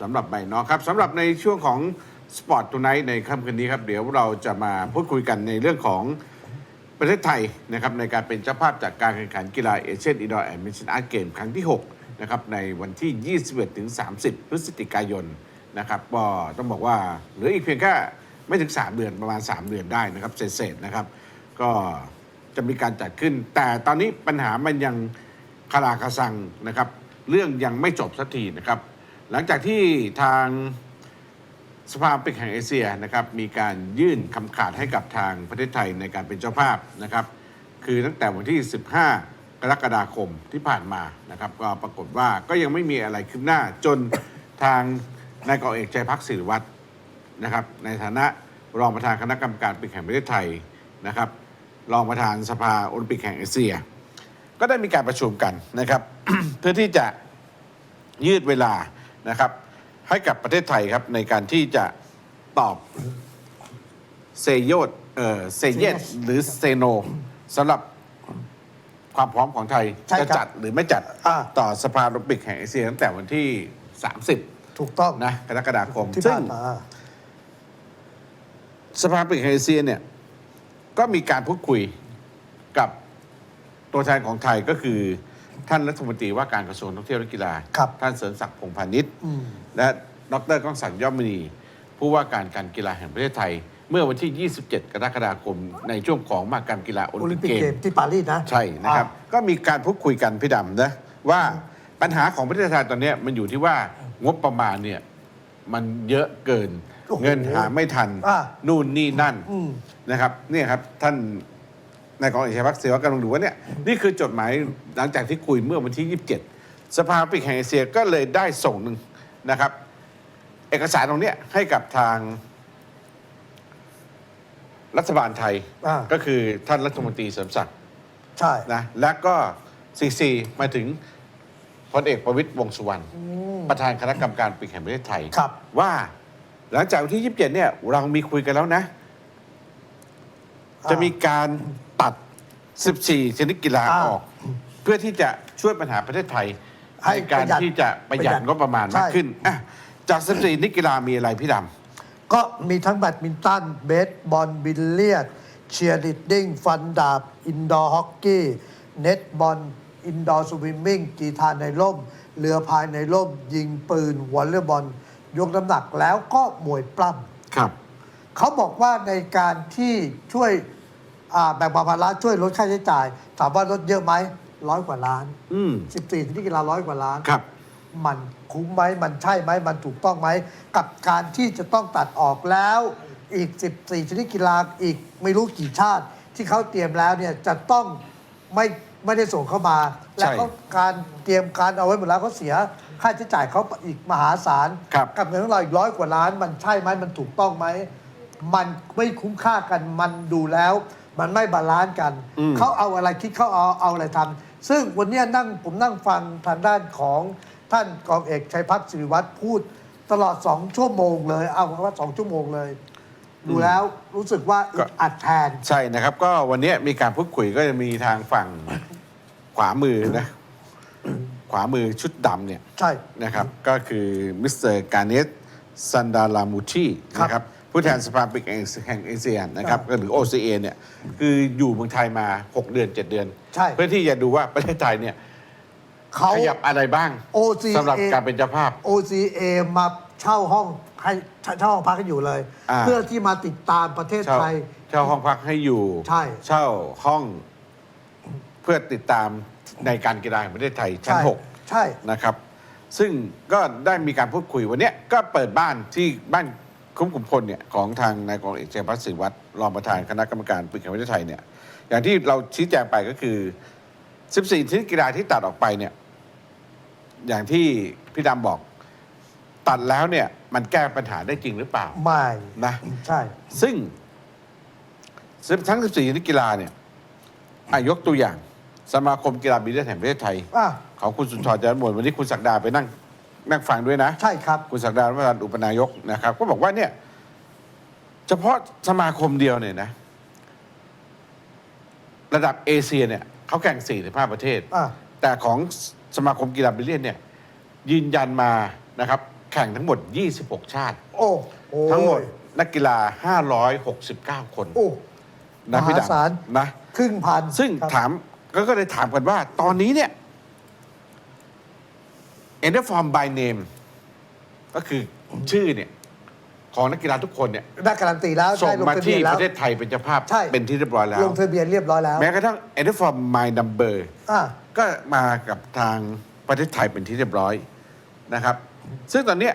สำหรับใบนอครับสำหรับในช่วงของสปอร์ตทูไนท์ในค่ำคืนนี้ครับ เดี๋ยวเราจะมาพูดคุยกันในเรื่องของประเทศไทยนะครับในการเป็นเจ้าภาพจากการแข่งขันกีฬาเอเชียนอินดอร์แอนด์มิชชันอาร์เกมครั้งที่ 6 นะครับ ในวันที่ 21ถึง30 พฤศจิกายนนะครับก็ต้องบอกว่าเหลืออีกเพียงแค่ไม่ถึง 3 เดือนประมาณ 3 เดือนได้นะครับเศษๆนะครับ ก็จะมีการจัดขึ้น แต่ตอนนี้ปัญหามันยังคาราคาซังนะครับ เรื่องยังไม่จบสักทีนะครับ หลังจากที่ทางสภาปิกแห่งเอเชียนะครับมีการยื่นคำขาดให้กับทางประเทศไทยในการเป็นเจ้าภาพนะครับ คือตั้งแต่วันที่ 15 กรกฎาคมที่ผ่านมานะครับ ก็ปรากฏว่าก็ยังไม่มีอะไรคืบหน้าจนทางนายกอเอกใจพักศิริวัตรนะครับ ในฐานะรองประธานคณะกรรมการปิกแห่งประเทศไทยนะครับ รองประธานสภาโอลิมปิกแห่งเอเชีย ก็ได้มีการประชุมกันนะครับ เพื่อที่จะยืดเวลา นะครับ ให้กับประเทศไทยครับในการที่จะตอบเซโยดเออเซเยส Yes หรือเซโนสำหรับความพร้อมของไทย ใช่จะครับจัดหรือไม่จัดอ่า ต่อสภาโอลิมปิกแห่งเอเชียตั้งแต่วันที่ 30 ถูกต้องนะกรกฎาคม ที่ซึ่ผ่างนมาสภาปิกแห่งเอเชียเนี่ยก็มีการพูดคุยกับตัวแทนของไทยก็คือ ท่านรัฐมนตรีว่าการกระทรวงท่องเที่ยวและกีฬา ครับท่านเสริมศักดิ์พงษ์พาณิชย์อืม และดรก้องศักดิ์ย่อมมณีผู้ว่าการการกีฬาแห่งประเทศไทย เมื่อวันที่ 27 กรกฎาคม ในช่วงของมหกรรมกีฬาโอโอลิลิมมปิปิกกเกเกมม ที่ปารีสนะใช่นะครับ อ่ ก็มีการพูดคุยกันพี่ดำนะว่าปัญหาของประเทศไทยตอนเนี้ยมันอยู่ที่ว่างบประมาณเนี่ยมันเยอะเกินโอ้โหเงินหาไม่ทัน อ่านู่นนี่นั่นอืมนะครับเนี่ยครับท่าน นายกองเอกชัยพักเสวกำลังดูว่าเนี่ยนี่คือจดหมายหลังจากที่คุยเมื่อวันที่ 27 สภาโอลิมปิกแห่งเอเชียก็เลยได้ส่งหนึ่งนะครับ เอกสารตรงเนี้ยให้กับทางรัฐบาลไทยอ่า ก็คือท่านรัฐมนตรีเสริมศักดิ์ ใช่ นะและก็ซีซีมาถึงพลเอกประวิตยวงษ์สุวรรณประธานคณะกรรมการโอลิมปิกแห่งประเทศไทยครับ ว่าหลังจากวันที่ 27 เนี่ย เรามีคุยกันแล้วนะ จะมีการตัด 14 ชนิดกีฬาอ่าออก เพื่อที่จะช่วยปัญหาประเทศไทยให้ในการประหยัดที่จะประหยัดประหยัดงบประมาณใช่มากขึ้นอะจาก 14ชนิดกีฬามีอะไรพี่ดก็มีทั้งแบดมินตัน เบสบอลบิลเลียดเชียร์ดิดดิ้ง ฟันดาบ อินดอร์ฮอกกี้ เน็ตบอล อินดอร์สวิมมิ่งกีฬาในร่ม เรือพายในร่ม ยิงปืนวอลเลย์บอล ยกน้ำหนักแล้วก็มวยปล้ำำครับ เขาบอกว่าในการที่ช่วยอ่า แบ่งเบาภาระช่วยลดค่าใช้จ่าย ถามว่าลดเยอะไหมร้อยกว่าล้าน อืม 14ที่กีฬาร้อยกว่าล้าน ครับ มันคุ้มไหมมันใช่ไหมมันถูกต้องไหม กับการที่จะต้องตัดออกแล้ว อีก 14ชนิดกีฬาอีกไม่รู้กี่ชาติ ที่เขาเตรียมแล้วเนี่ยจะต้องไม่ไม่ได้ส่งเข้ามา ใช่และเขาการเตรียมการเอาไว้หมดแล้วเขาเสียค่าใช้จ่ายเขาอีกมหาศาลครับ กับเงินของเราอีกร้อยกว่าล้าน มันใช่ไหมมันถูกต้องไหม มันไม่คุ้มค่ากันมันดูแล้ว มันไม่บาลานซ์กันอืมเขาเอาอะไรคิดเขาเอาเอาอะไรทำซึ่งวันเนี้ยนั่งผมนั่งฟังทางด้านของท่านกองเอกชัยพัฒน์สิริวัตรพูดตลอดสองชั่วโมงเลย เอาว่าสองชั่วโมงเลย ดูแล้วรู้สึกว่าอึดอัดแทน ใช่นะครับ ก็วันนี้มีการพูดคุยก็จะมีทางฝั่งขวามือนะ ขวามือชุดดำเนี่ย ใช่นะครับ ก็คือมิสเตอร์การเนตซันดาลามูชีครับนะครับ ผู้แทนสภาปิกแห่งเอเชียนะครับอ่าหรือ OCA เนี่ยคืออยู่เมืองไทยมา 6 เดือน 7 เดือน ใช่ เพื่อที่จะดูว่าประเทศไทยเนี่ยเขาขยับอะไรบ้าง OCA สำหรับการเป็นเจ้าภาพ OCA มาเช่าห้องให้เช่าห้องพักให้อยู่เลย อ่า เพื่อที่มาติดตามประเทศเช่าไทย เช่าห้องพักให้อยู่ใช่เช่าห้องเพื่อติดตามในการกีฬาแห่งประเทศไทยชั้นใช่หก ใช่ นะครับซึ่งก็ได้มีการพูดคุยวันเนี้ยก็เปิดบ้านที่บ้าน คุ้มขุมพลเนี่ยของทางนายกองเอกชัยพัฒน์ศิริวัตรรองประธานคณะกรรมการปิกแห่งประเทศไทยเนี่ยอย่างที่เราชี้แจงไปก็คือ 14ชนิดกีฬาที่ตัดออกไปเนี่ยอย่างที่พี่ดำบอกตัดแล้วเนี่ยมันแก้ปัญหาได้จริงหรือเปล่าไม่นะใช่ ซึ่งทั้ง 14ชนิดกีฬาเนี่ยอายกตัวอย่างสมาคมกีฬาบิลเลียนแห่งประเทศไทยอะ ของคุณสุนทรจันทร์มวลวันนี้คุณศักดาไปนั่ง นั่งฟังด้วยนะ ใช่ครับ คุณศักดาประธานอุปนายกนะครับ ก็บอกว่าเนี่ย เฉพาะสมาคมเดียวเนี่ยนะ ระดับเอเชียเนี่ยเขาแข่ง 45 ประเทศ อะแต่ของสมาคมกีฬาบิลเลียนเนี่ย ยืนยันมานะครับ แข่งทั้งหมด 26 ชาติ โอ้โอ้ยทั้งหมดนักกีฬา 569 คนโอ้ นะพี่มหาศาลดำนะ ครึ่งพันซึ่งครับ ถามก็ก็เลยถามกันว่า ตอนนี้เนี่ย e n d e r Form by Name ก็คือชื่อเนี่ยของนักกีฬาทุกคนเนี่ยได้การันตีแล้วส่งใช่ลงมาทะเบีที่ยนแล้ปว ระเทศไทยเป็นเจ้าภาพใช่ เป็นที่เรียบร้อยแล้ว ลงทะเบียนเรียบร้อยแล้วแม้กระทั่ง e n d e r Form My Number อ่า ก็มากับทางประเทศไทยเป็นที่เรียบร้อยนะครับ ซึ่งตอนเนี้ย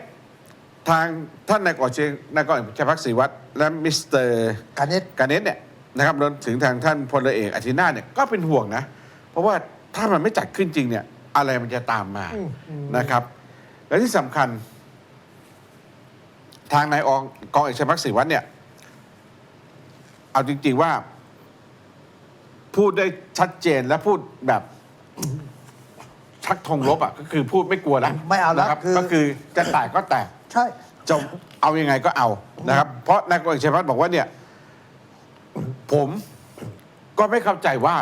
ทางท่านนายกอเชงนายกอชัยพักศรีวัตรและมิสเตอร์การเน็ต การเน็ตเนี่ยนะครับรวมถึงทางท่านพลเอกอาทินาเนี่ยก็เป็นห่วงนะ เพราะว่าถ้ามันไม่จัดขึ้นจริงเนี่ย อะไรมันจะตามมาอืมอืมนะครับ และที่สำคัญ ทางนายองกองเอกชัยพักศรีวัตรเนี่ย เอาจริง ๆ ว่า พูดได้ชัดเจนและพูดแบบชักธงลบอะก็คือพูดไม่กลัวแล้วไม่เอาแล้วนะครับ คือ ก็คือจะแตกก็แตก ใช่ จะเอายังไงก็เอานะครับ เพราะนายกเอกชัยพัฒน์บอกว่าเนี่ย ผมก็ไม่เข้าใจว่า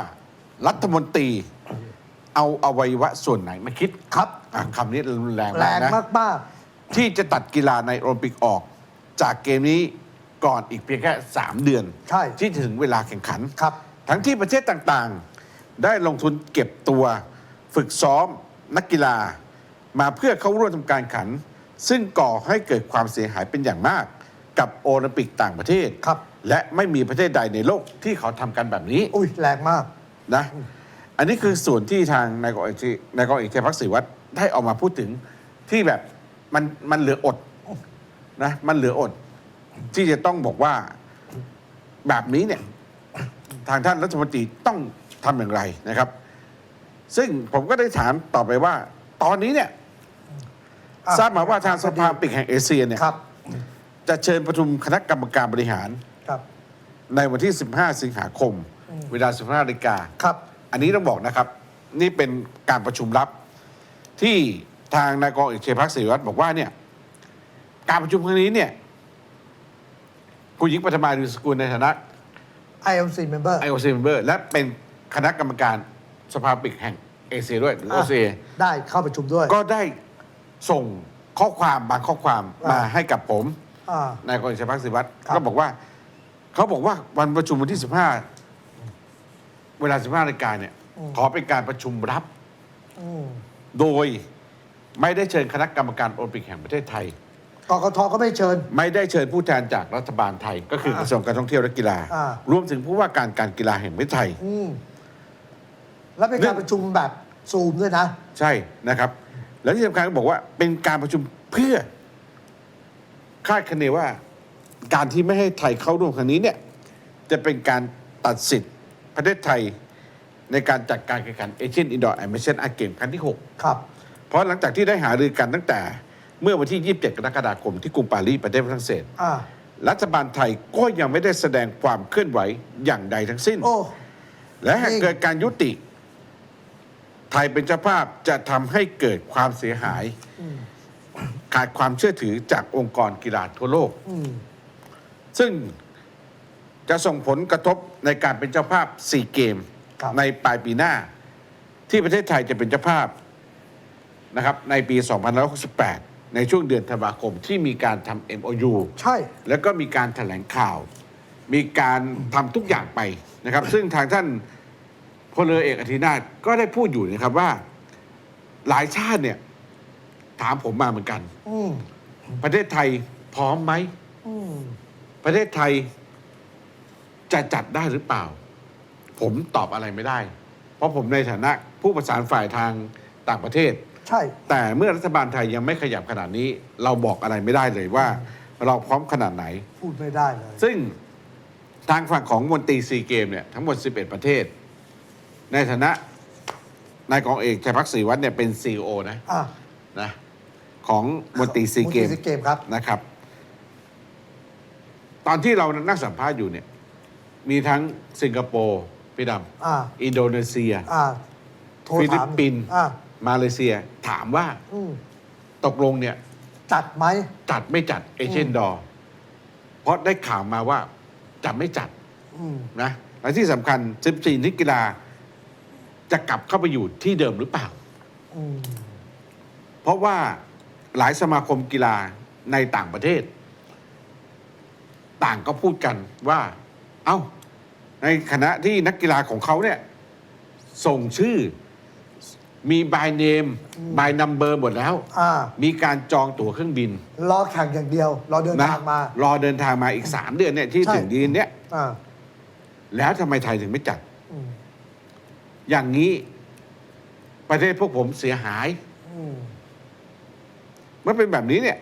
รัฐมนตรี เอาอวัยวะส่วนไหนมาคิดครับอะคำนี้รุนแรงแรมากงนะ มาก ที่จะตัดกีฬาในโอลิมปิกออก จากเกมนี้ก่อนอีกเพียงแค่ 3 เดือนใช่ ที่จะถึงเวลาแข่งขัน ๆ ครับ ทั้งที่ประเทศต่างๆ ได้ลงทุนเก็บตัวฝึกซ้อมนักกีฬา มาเพื่อเข้าร่วมทำการขัน ซึ่งก่อให้เกิดความเสียหายเป็นอย่างมาก กับโอลิมปิกต่างประเทศ ครับ และไม่มีประเทศใดในโลกที่เขาทำกันแบบนี้ อุ้ยแรงมาก นะ อันนี้คือส่วนที่ทางนายกเอกชัยนายกเอกชัยพักศรีวัตรได้ออกมาพูดถึงที่แบบมันมันเหลืออดนะมันเหลืออด ที่จะต้องบอกว่าแบบนี้เนี่ยทางท่านรัฐมนตรีต้องทำอย่างไรนะครับ ซึ่งผมก็ได้ถามต่อไปว่า ตอนนี้เนี่ยอะทราบมาว่าทางสภาโอลิมปิกแห่งเอเชียเนี่ยครับจะเชิญประชุมคณะกรรมการบริหารครับในวันที่ 15 สิงหาคม เวลา 15นาฬิกาครับ อันนี้ต้องบอกนะครับ นี่เป็นการประชุมลับ ที่ทางนายกองเอกชัยพักศรีวัตรบอกว่าเนี่ยการประชุมครั้งนี้เนี่ยคุณหญิงปฐมาดุสกุลในฐานะ IOC member IOC member และเป็นคณะกรรมการสภาโอลิมปิกแห่งเอเชียด้วยหรืออะโอเซียได้เข้าประชุมด้วย ก็ได้ส่งข้อความบางข้อความมาอ่าให้กับผมอ่านายกองชัยพักศิวัตรครับก็บอกว่า เขาบอกว่าวันประชุมวันที่ 15 เวลา 15นาฬิกาเนี่ย ขอเป็นการประชุมรับอืมโดยไม่ได้เชิญคณะกรรมการโอลิมปิกแห่งประเทศไทย กกทก็ไม่เชิญ ไม่ได้เชิญผู้แทนจากรัฐบาลไทย ก็คืออ่ากระทรวงการท่องเที่ยวและกีฬา อ่า รวมถึงผู้ว่าการการกีฬาแห่งประเทศไทย อืมแล้วเป็นเรื่กาองรประชุมแบบซูมด้วยนะ ใช่นะครับ แล้วที่สำคัญก็บอกว่าเป็นการประชุมเพื่อ คาดคะเนว่า การที่ไม่ให้ไทยเข้าร่วมครั้งนี้เนี่ย จะเป็นการตัดสิทธิ์ ประเทศไทยในการจัดการแข่งขันเอเชียนอินดอร์แอมเบเชียนอาเกมครั้งที่ครับ6เพราะหลังจากที่ได้หารือกันตั้งแต่เมื่อวันที่ 27 กรกฎาคมที่กรุงปารีสประเทศฝรั่งเศสอ่ารัฐบาลไทยก็ยังไม่ได้แสดงความเคลื่อนไหวอย่างใดทั้งสิ้นโอ้และหากนี่เกิดการยุติ ไทยเป็นเจ้าภาพจะทำให้เกิดความเสียหายขาดความเชื่อถือจากองค์กรกีฬาทั่วโลกอืมซึ่ง จะส่งผลกระทบในการเป็นเจ้าภาพซีเกมครับในปลายปีหน้า ที่ประเทศไทยจะเป็นเจ้าภาพนะครับในปี 2568 ในช่วงเดือนธันวาคมที่มีการทำ MOU ใช่ แล้วก็มีการแถลงข่าว มีการทำทุกอย่างไปนะครับ ซึ่งทางท่านพลเรือเอกอธินาถก็ได้พูดอยู่นะครับว่าหลายชาติเนี่ย ถามผมมาเหมือนกันอืมประเทศไทยพร้อมไหมอืมประเทศไทย จะจัดได้หรือเปล่า ผมตอบอะไรไม่ได้ เพราะผมในฐานะผู้ประสานฝ่ายทางต่างประเทศ ใช่ แต่เมื่อรัฐบาลไทยยังไม่ขยับขนาดนี้ เราบอกอะไรไม่ได้เลยว่า เราพร้อมขนาดไหน พูดไม่ได้เลย ซึ่งทางฝั่งของมนตรีซีเกมเนี่ยทั้งหมด 11 ประเทศ ในฐานะนายกองเอกชัยพักศรีวัฒน์เนี่ยเป็นซีอนะอะนะของมนตรีซีเกมซีเกมครับ นะครับ ตอนที่เรานั่งสัมภาษณ์อยู่เนี่ย มีทั้งสิงคโปร์พี่ดอ่าำอินโดนีเซีย อ่าโทรฟิลิถาปมปินส์ อ่ามาเลเซีย ถามว่าอืมตกลงเนี่ย จัดไหม จัดไม่จัดเอเชียนดอร์เพราะได้ข่าวมาว่าจะไม่จัดอืม นะและที่สำคัญ 14นักกีฬา จะกลับเข้าไปอยู่ที่เดิมหรือเปล่า อืม เพราะว่าหลายสมาคมกีฬาในต่างประเทศ ต่างก็พูดกันว่า เอ้า ในขณะที่นักกีฬาของเขาเนี่ย ส่งชื่อมี by name by number หมดแล้ว อ่า มีการจองตั๋วเครื่องบินรอแข่งอย่างเดียว รอเดินนะทางมา รอเดินทางมาอีก 3 เดือนเนี่ยที่ใช่ ถึงดีนเนี่ย อ่าแล้วทำไมไทยถึงไม่จัด อืมอย่างนี้ประเทศพวกผมเสียหาย อืมเมื่อเป็นแบบนี้เนี่ย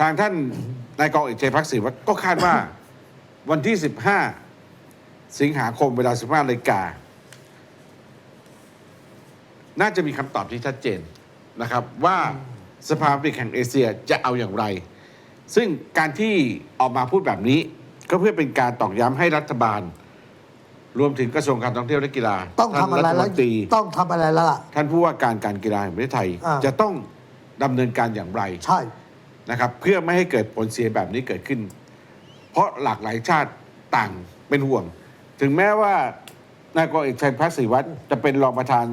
ทางท่านนายกองเอกชัยพักดิ์ศรีวัฒน์ก็คาดว่า วันที่ 15 สิงหาคมเวลา 15นาฬิกา น่าจะมีคำตอบที่ชัดเจนนะครับ ว่าสภาปริกแห่งเอเชียจะเอาอย่างไร ซึ่งการที่ออกมาพูดแบบนี้ ก็เพื่อเป็นการตอกย้ำให้รัฐบาล รวมถึงกระทรวงการท่องเที่ยวและกีฬาต้องทำอะไรท่านรัฐมแล้วนตรีต้องทำอะไรแล้วล่ะท่านผู้ว่าการการกีฬาแห่งประเทศไทยอ่าจะต้องดำเนินการอย่างไรใช่นะครับ เพื่อไม่ให้เกิดผลเสียแบบนี้เกิดขึ้น เพราะหลากหลายชาติต่างเป็นห่วง ถึงแม้ว่านายกองเอกชัยพัฒน์ศรีวัฒน์จะเป็นรองประธาน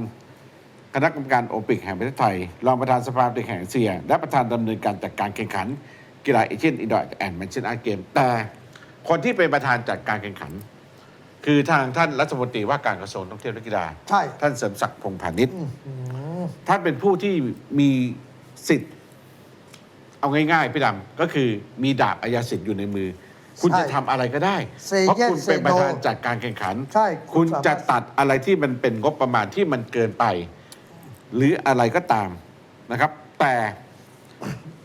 คณะกรรมการโอลิมปิกแห่งประเทศไทย รองประธานสภาโอลิมปิกแห่งเอเซีย และประธานดำเนินการจัดการแข่งขัน กีฬาเอเชียนอินดอร์แอนด์แมนเชนอาร์เกมแต่คนที่เป็นประธานจัดการแข่งขัน คือทางท่านรัฐมนตรีว่าการกระทรวงท่องเที่ยวและกีฬาใช่ ท่านเสริมศักดิ์พงษ์พาณิชย์ท่านเป็นผู้ที่มีสิทธิ์ เอาง่ายๆพี่ดำก็คือมีดาบอายาสิทธิ์อยู่ในมือ คุณใช่จะทำอะไรก็ได้ Say เพราะ yes, คุณเป็น say ประ no ธานจัดการแข่งขัน ใช่คุณคุณสามารถ จะตัดอะไรที่มันเป็นงบประมาณที่มันเกินไป หรืออะไรก็ตามนะครับ แต่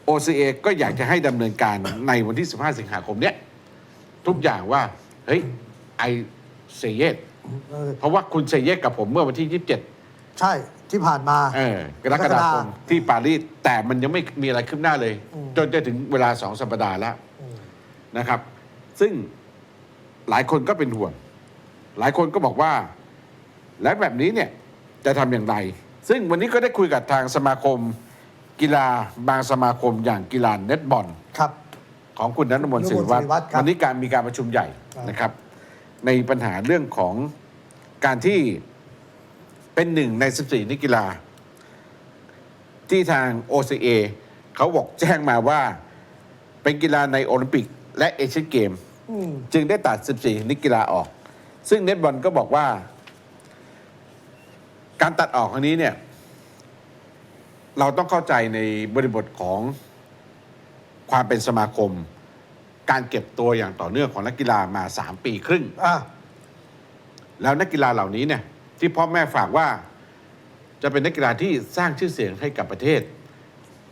OCA ก็อยากจะให้ดำเนินการในวันที่ 15 สิงหาคมเนี้ยทุกอย่างว่า เฮ้ยไอเซเยสเออเพราะว่าคุณเซเยสกับผมเมื่อวันที่ 27 ใช่ที่ผ่านมา เออกรกฎาคมที่ปารีสแต่มันยังไม่มีอะไรคืบหน้าเลยอืมจนจะถึงเวลาสองสัปดาห์แล้วอืมนะครับ ซึ่งหลายคนก็เป็นห่วง หลายคนก็บอกว่า และแบบนี้เนี่ยจะทำอย่างไร ซึ่งวันนี้ก็ได้คุยกับทางสมาคม กีฬาบางสมาคมอย่างกีฬาเน็ตบอล ครับ ของคุณนันทมนต์สิริวัฒนันทมนต์สิริวัฒน์น์ครับ วันนี้การมีการประชุมใหญ่ครับนะครับ ในปัญหาเรื่องของการที่เป็นหนึ่งใน 14นิกกีฬา ที่ทาง OCA เขาบอกแจ้งมาว่าเป็นกีฬาในโอลิมปิกและเอเชียนเกมอืม จึงได้ตัด 14 นิกกีฬาออก ซึ่งเน็ตบอลก็บอกว่า การตัดออกครั้งนี้เนี่ย เราต้องเข้าใจในบริบทของความเป็นสมาคม การเก็บตัวอย่างต่อเนื่องของนักกีฬามา 3 ปีครึ่ง อะแล้วนักกีฬาเหล่านี้เนี่ยที่พ่อแม่ฝากว่าจะเป็นนักกีฬาที่สร้างชื่อเสียงให้กับประเทศ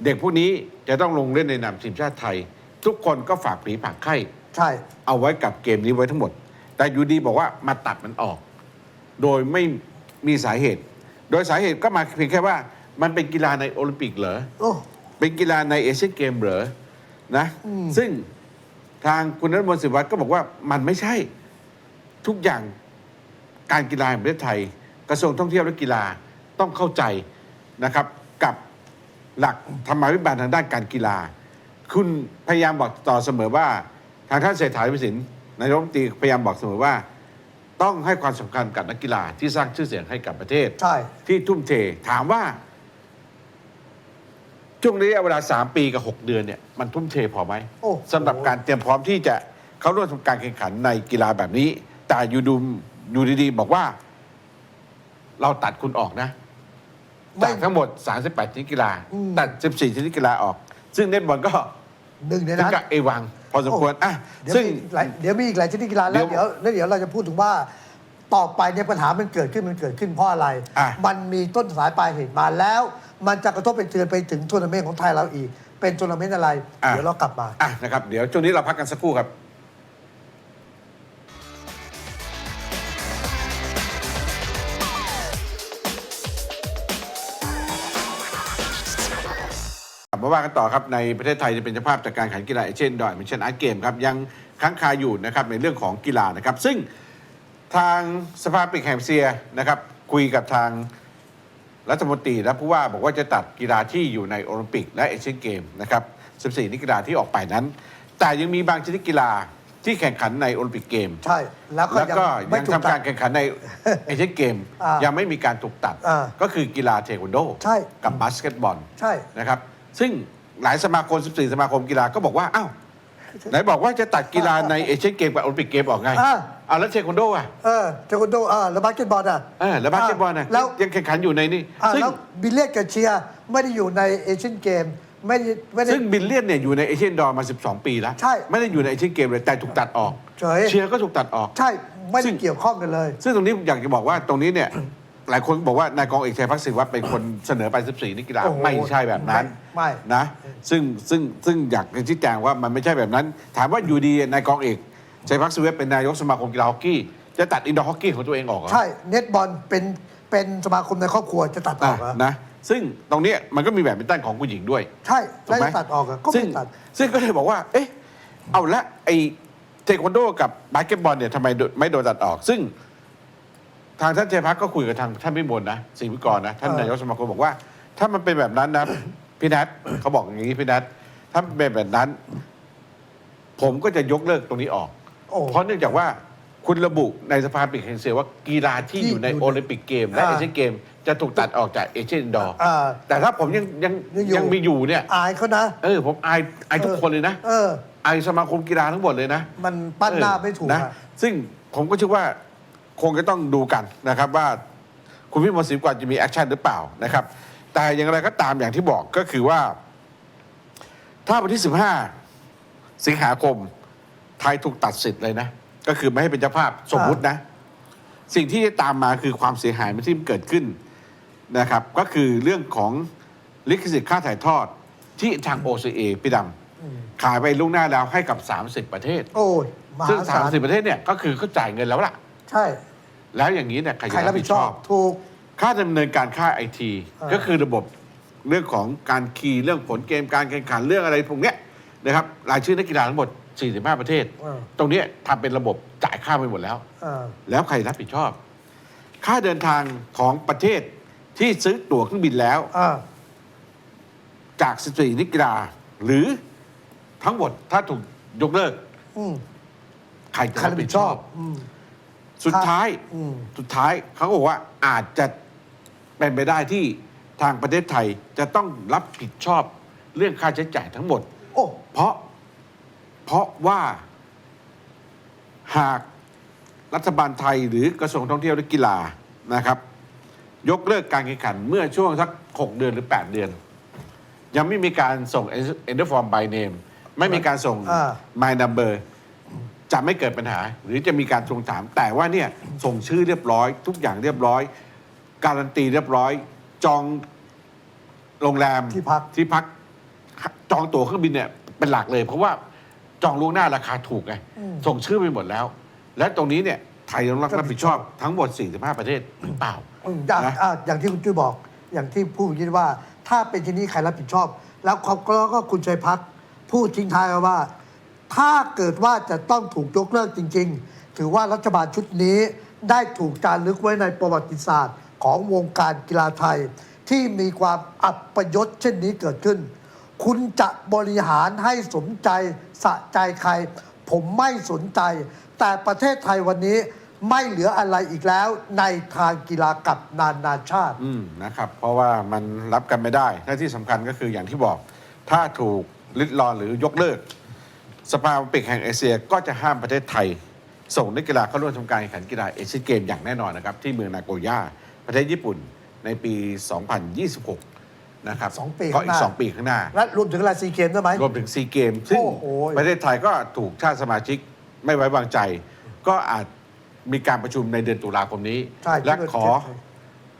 เด็กพวกนี้จะต้องลงเล่นในนามทีมชาติไทย ทุกคนก็ฝากผีฝากไข้ ใช่ เอาไว้กับเกมนี้ไว้ทั้งหมด แต่อยูดีบอกว่ามาตัดมันออก โดยไม่มีสาเหตุ โดยสาเหตุก็มาเพียงแค่ว่า มันเป็นกีฬาในโอลิมปิกเหรอ โอ้ เป็นกีฬาในเอเชียนเกมเหรอ นะ อืม ซึ่งทางคุณนัทมนต์สิริวัตรก็บอกว่ามันไม่ใช่ ทุกอย่างการกีฬาแห่งประเทศไทย กระทรวงท่องเที่ยวและกีฬาต้องเข้าใจนะครับ กับหลักธรรมาภิบาลทางด้านการกีฬา คุณพยายามบอกต่อเสมอว่า ทางท่านเศรษฐาทวีสินนายกรัฐมนตรีพยายามบอกเสมอว่า ต้องให้ความสำคัญกับนักกีฬาที่สร้างชื่อเสียงให้กับประเทศใช่ที่ทุ่มเทถามว่า ช่วงระยะเวลา 3 ปีกับ 6 เดือนเนี่ยมันทุ่มเทพอไหมโอ้สำหรับการเตรียมพร้อมที่จะเข้าร่วมการแข่งขันในกีฬาแบบนี้ แต่อยู่ดูอยู่ดีๆบอกว่า เราตัดคุณออกนะไม่จากทั้งหมด 38 ชนิดกีฬาอืมตัด 14 ชนิดกีฬาออก ซึ่งเน็ตบอลก็หนึ่งในถึงนั้นกับเอวัง พอสมควรอะเดี๋ยวซึ่ง มีอีกหลายเดี๋ยวมีอีกหลายชนิดกีฬาแล้วเดี๋เดี๋ยยววแล้วเดี๋ยวเราจะพูดถึงว่าต่อไปเนี่ยปัญหามันเกิดขึ้นมันเกิดขึ้นเพราะอะไร อะ มันมีต้นสายปลายเหตุมาแล้ว มันจะกระทบไปเตือนไปถึงทัวร์นาเมนต์ของไทยเราอีก เป็นทัวร์นาเมนต์อะไร เดี๋ยวเรากลับมา อะนะครับ เดี๋ยวช่วงนี้เราพักกันสักครู่ครับ บมาว่ากันต่อครับในประเทศไทยจะเป็นเจ้าภาพจากการแข่งขันกีฬาเอเชียนดอยมิชชั่นอาร์เกมครับยังค้างคาอยู่นะครับในเรื่องของกีฬานะครับ ซึ่งทางสภาปิกแห่งเอเซียนะครับคุยกับทางรัฐมนตรีและผู้ว่าบอกว่าจะตัดกีฬาที่อยู่ในโอลิมปิกและเอเชียนเกมนะครับ 14 นิกกีฬาที่ออกไปนั้น แต่ยังมีบางชนิดกีฬาที่แข่งขันในโอลิมปิกเกม ใช่ แล้วก็แล้วยังก็ไม่ยังถูกทำตักาดรแข่งขันในเอเชียนเกมอ่ายัยังไม่มีการถูกตัดอ่าก็คือกีฬาเทควันโดใช่กับบาสเกตบอล ใช่ นะครับ ซึ่งหลายสมาคม 14 สมาคมกีฬาก็บอกว่า อ้าว ไหนบอกว่าจะตัดกีฬาในเอเชียนเกมกับโอลิมปิกเกมออกไงอ่า อ้าวแล้วเทควันโดอะเออเทควันโดอ่าแล้วบาสเกตบอลอะเออแล้วบาสเกตบอลน่ะแล้วยังแข่งขันอยู่ในนี่ อ่าซึ่งแล้วบิลเลียดกับเชียร์ไม่ได้อยู่ในเอเชียนเกมไม่ได้ไม่ได้ ซึ่งบิลเลียนเนี่ยอยู่ในเอเชียนดอร์มา 12 ปีแล้ว ใช่ไม่ได้อยู่ในเอเชียนเกมเลยแต่ถูกตัดออก เฉย เชียร์ก็ถูกตัดออก ใช่ไม่ซึ่ได้ง เกี่ยวข้องกันเลย ซึ่งตรงนี้อยากจะบอกว่าตรงนี้เนี่ย หลายคนบอกว่านายกองเอกชัยพักศิวัตรเป็นคนเสนอไป 14นักกีฬาโอ้โหไม่ใช่แบบนั้นไม่ นะซึ่งซึ่งซึ่งอยากจะชี้แจงว่ามันไม่ใช่แบบนั้น ถามว่าอยู่ดีนายกองเอกชัยพักศิวัตรเป็นนายกสมาคมกีฬาฮอกกี้จะตัดอินดอร์ฮอกกี้ของตัวเองออกเหรอ ใช่ เน็ตบอลเป็นเป็นสมาคมในครอบครัวจะตัดออะอกเหรอนะซึ่งตรงเนี้ยมันก็มีแบบเป็นต้นของผู้หญิงด้วยใช่ถูแล้วกไหมจะตัดออกเหรอก็ซึ่งไม่ตัด ซึ่งก็เลยบอกว่า เอ๊ะ เอาละไอ้เทควันโดกับบาสเกตบอลเนี่ยทำไมโดไม่โดนตัดออก ซึ่ง ทางท่านเจพักก็คุยกับทางท่านพิมลนะสิงห์วิกรนะท่านเออนายกสมาคมบอกว่า ถ้ามันเป็นแบบนั้นนะ พี่นัทเขาบอกอย่างนี้พี่นัทถ้ามันเป็นแบบนั้น ผมก็จะยกเลิกตรงนี้ออก โอ้เพราะเนื่องจากว่าคุณระบุในสภาปิกแห่งเสียว่ากีฬาที่ที่อยู่ในอยู่ในโอลิมปิกเกมและอ่าเอเชียนเกม จะถูกตัดออกจากเอเชียนดอร์อ่า แต่ถ้าผมยังยังยังอยู่ ยังมีอยู่เนี่ย อายเขานะ เออผมอายอายทุกคนเลยนะ เอออายสมาคมกีฬาทั้งหมดเลยนะมันปั้นหน้าไม่ถูกนะอะ ซึ่งผมก็เชื่อว่า คงจะต้องดูกันนะครับว่าคุณพี่มนต์ศรีกว่าจะมีแอคชั่นหรือเปล่านะครับ แต่อย่างไรก็ตามอย่างที่บอกก็คือว่า ถ้าวันที่ 15 สิงหาคม ไทยถูกตัดสิทธิ์เลยนะ ก็คือไม่ให้เป็นเจ้าภาพสมมุตินะ สิ่งที่จะตามมาคือความเสียหายที่มันเกิดขึ้นนะครับ ก็คือเรื่องของลิขสิทธิ์ค่าถ่ายทอดที่ทาง OCA พี่ดำขายไปล่วงหน้าแล้วให้กับ 30 ประเทศ โอ้ยมซึ่งหาศาล30 ประเทศเนี่ยก็คือเขาจ่ายเงินแล้วล่ะ ใช่แล้วอย่างนี้เนี่ยใครใครจะรัรับบผิผิดดชชออบบ ถูก ค่าดำเนินการค่าไอทีอ่า ก็คือระบบเรื่องของการคีย์เรื่องผลเกมการแข่งขันเรื่องอะไรพวกเนี้ยนะครับรายชื่อนักกีฬาทั้งหมด 45 ประเทศ เออตรงเนี้ยทำเป็นระบบจ่ายค่าไปหมดแล้ว เออแล้วใครรับผิดชอบ ค่าเดินทางของประเทศที่ซื้อตั๋วเครื่องบินแล้วอ่าจาก14นักกีฬาหรือทั้งหมดถ้าถูกยกเลิก อืมใครจะใครรัรับบผิผิดดชชออบ บอืม สุดท้ายอืม สุดท้ายเขาก็บอกว่าอาจจะเป็นไปได้ที่ทางประเทศไทยจะต้องรับผิดชอบเรื่องค่าใช้จ่ายทั้งหมด โอ้ เพราะเพราะว่าหากรัฐบาลไทยหรือกระทรวงท่องเที่ยวและกีฬานะครับ ยกเลิกการแข่งขันเมื่อช่วงสัก 6 เดือนหรือ 8 เดือน ยังไม่มีการส่ง ender form by name ไม่มีการส่ง อ่า my number จะไม่เกิดปัญหา หรือจะมีการทวงถาม แต่ว่าเนี่ยส่งชื่อเรียบร้อย ทุกอย่างเรียบร้อย การันตีเรียบร้อย จองโรงแรมที่พัก ที่พัก จองตั๋วเครื่องบินเนี่ยเป็นหลักเลย เพราะว่าจองล่วงหน้าราคาถูกไงอืม ส่งชื่อไปหมดแล้ว และตรงนี้เนี่ยไทยต้องรับผิดชอบทั้งหมด 45 ประเทศหรือเปล่า อืมอย่างนะ อะอย่างที่คุณจุ้ยบอกอย่างที่ผู้คิดว่า ถ้าเป็นที่นี้ใครรับผิดชอบ แล้วเขาแล้วก็คุณชัยพัฒน์พูดทิ้งท้ายไว้ว่า ถ้าเกิดว่าจะต้องถูกยกเลิกจริง ๆ ถือว่ารัฐบาลชุดนี้ได้ถูกจารึกไว้ในประวัติศาสตร์ ของวงการกีฬาไทย ที่มีความอัปยศเช่นนี้เกิดขึ้น คุณจะบริหารให้สมใจสะใจใคร ผมไม่สนใจ แต่ประเทศไทยวันนี้ไม่เหลืออะไรอีกแล้วในทางกีฬากับนานาชาติ อืมนะครับ เพราะว่ามันรับกันไม่ได้และที่สำคัญก็คืออย่างที่บอก ถ้าถูกลิดรอนหรือยกเลิก สภาโอลิมปิกแห่งเอเชียก็จะห้ามประเทศไทย ส่งนักกีฬาเข้าร่วมทำการแข่งขันกีฬาเอเชียนเกมอย่างแน่นอนนะครับ ที่เมืองนาโกย่าประเทศญี่ปุ่นในปี 2026 นะครับสองปีก็อีข้างหกน้า 2 ปีข้างหน้า และรวมถึงลาซีเกมด้วยไหม รวมถึงซีเกมซึ่งโอ้โห ประเทศไทยก็ถูกชาติสมาชิกไม่ไว้วางใจ ก็อาจมีการประชุมในเดือนตุลาคมนี้ ใช่และที่ขอ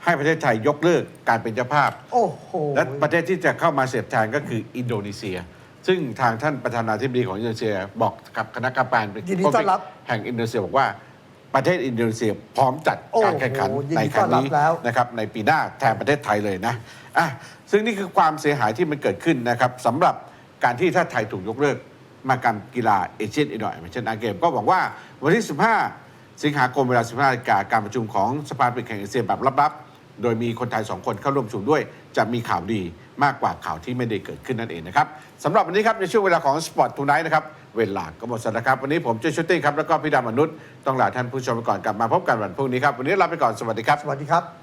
ให้ประเทศไทยยกเลิกการเป็นเจ้าภาพ โอ้โห และประเทศที่จะเข้ามาเสียบแทนก็คืออินโดนีเซีย ซึ่งทางท่านประธานาธิบดีของอินโดนีเซียบอกกับคณะกรรมการยินดีต้อนรับ แห่งอินโดนีเซียบอกว่าประเทศอินโดนีเซียพร้อมจัดโอ้โหการแข่งขันยินดีในครั้งนี้ต้อนรับแล้วนะครับในปีหน้าแทนประเทศไทยเลยนะอะซึ่งนี่คือความเสียหายที่มันเกิดขึ้นนะครับสำหรับการที่ถ้าไทยถูกยกเลิกมากรรมกีฬาเอเชียนอินโดแอเชียนอาเกมก็หวังว่าวันที่ 15 สิงหาคมเวลา 15นาฬิกาการประชุมของสภาปิกแห่งเอเชียแบบลับๆ โดยมีคนไทยสองคนเข้าร่วมประชุมด้วย จะมีข่าวดี มากกว่าข่าวที่ไม่ได้เกิดขึ้นนั่นเองนะครับสำหรับวันนี้ครับในช่วงเวลาของ Sport Tonight นะครับเวลาก็หมดแล้วนะครับ วันนี้ผมเจชุตตี้ครับแล้วก็พี่ดำมนุษย์ต้องลาท่านผู้ชมไปก่อนกลับมาพบกันวันพรุ่งนี้ครับวันนี้ลาไปก่อนสวัสดีครับสวัสดีครับ